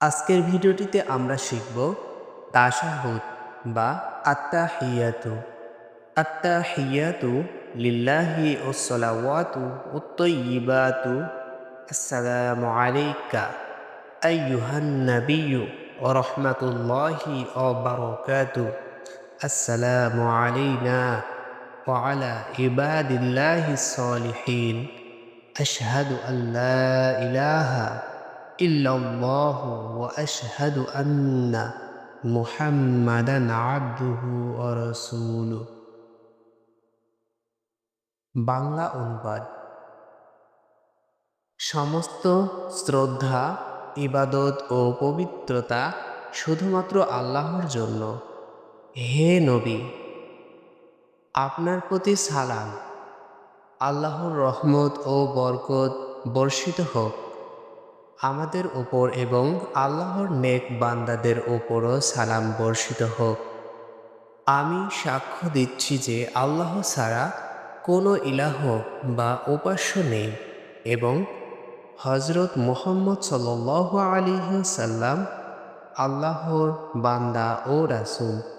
আজকের ভিডিওটিতে আমরা শিখব তাশাহুদ বা আত্তাহিয়াতু। আত্তাহিয়াতু লিল্লাহি ওসলাওয়াতু উত্তয়িবাতু আসসালামু আলাইকা আইয়ুহান নাবিয়্যু ওয়া রাহমাতুল্লাহি ওয়া বারাকাতু। আসসালামু আলাইনা ওয়া আলা ইবাদিল্লাহিস সালিহিন। আশহাদু আল্লা ইলাহা ইল্লাল্লাহ ওয়া আশহাদু আন্না মুহাম্মাদান আবদুহু ওয়া রাসূলুহু। বাংলা অনুবাদ। সমস্ত শ্রদ্ধা, ইবাদত ও পবিত্রতা শুধুমাত্র আল্লাহর জন্য। হে নবী, আপনার প্রতি সালাম। আল্লাহর রহমত ও বরকত বর্ষিত হোক। আমাদের ওপর এবং আল্লাহর নেক বান্দাদের ওপরও সালাম বর্ষিত হোক। আমি সাক্ষ্য দিচ্ছি যে আল্লাহ ছাড়া কোনো ইলাহ বা উপাস্য নেই এবং হজরত মোহাম্মদ সাল আলী সাল্লাম আল্লাহর বান্দা ও রাসুল।